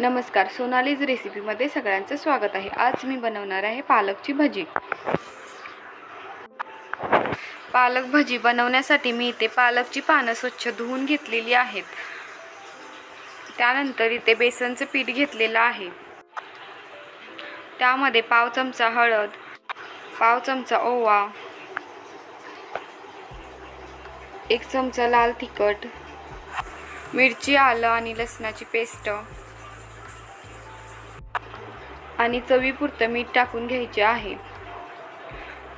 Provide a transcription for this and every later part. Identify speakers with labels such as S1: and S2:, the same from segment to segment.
S1: नमस्कार सोनालीज रेसिपीमध्ये सगळ्यांचं स्वागत आहे. आज मी बनवणार आहे पालकची भजी. पालक भजी बनवण्यासाठी मी इथे पालकची पानं स्वच्छ धुवून घेतलेली आहेत. त्यानंतर इथे बेसनचं पीठ घेतलेलं आहे. त्यामध्ये पाव चमचा हळद पाव चमचा ओवा एक चमचा लाल तिखट मिरची आलं आणि लसणाची पेस्ट आणि चवीपुरतं मीठ टाकून घ्यायचे आहे.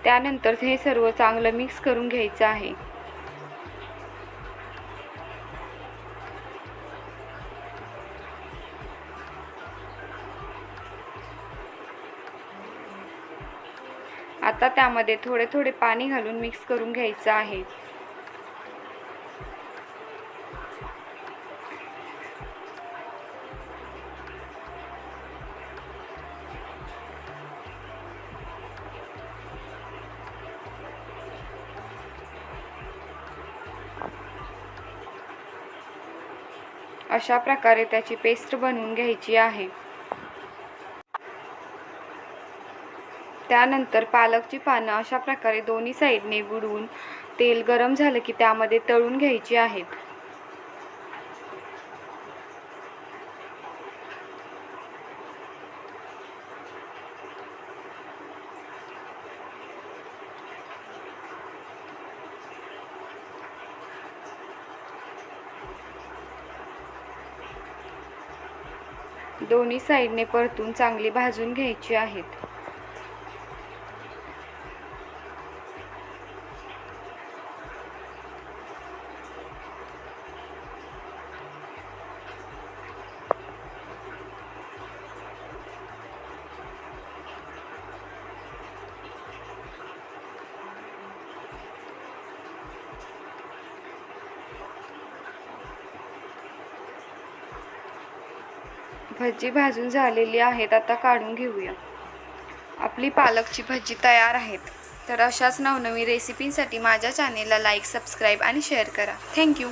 S1: त्यानंतर हे सर्व चांगलं मिक्स करून घ्यायचं आहे. आता त्यामध्ये थोडे थोडे पाणी घालून मिक्स करून घ्यायचं आहे. अशा प्रकारे त्याची पेस्ट बनवून घ्यायची आहे. त्यानंतर पालकची पानं अशा प्रकारे दोन्ही साईडने बुडवून तेल गरम झालं की त्यामध्ये तळून घ्यायची आहेत. दोन्ही साईडने परतून चांगली भाजून घ्यायची आहेत. भजी भाजून झालेली आहेत आता काढून घेऊया. आपली पालकची भजी तयार आहेत. तर अशाच नवनवीन रेसिपींसाठी माझ्या चॅनेलला लाईक सबस्क्राईब आणि शेअर करा. Thank you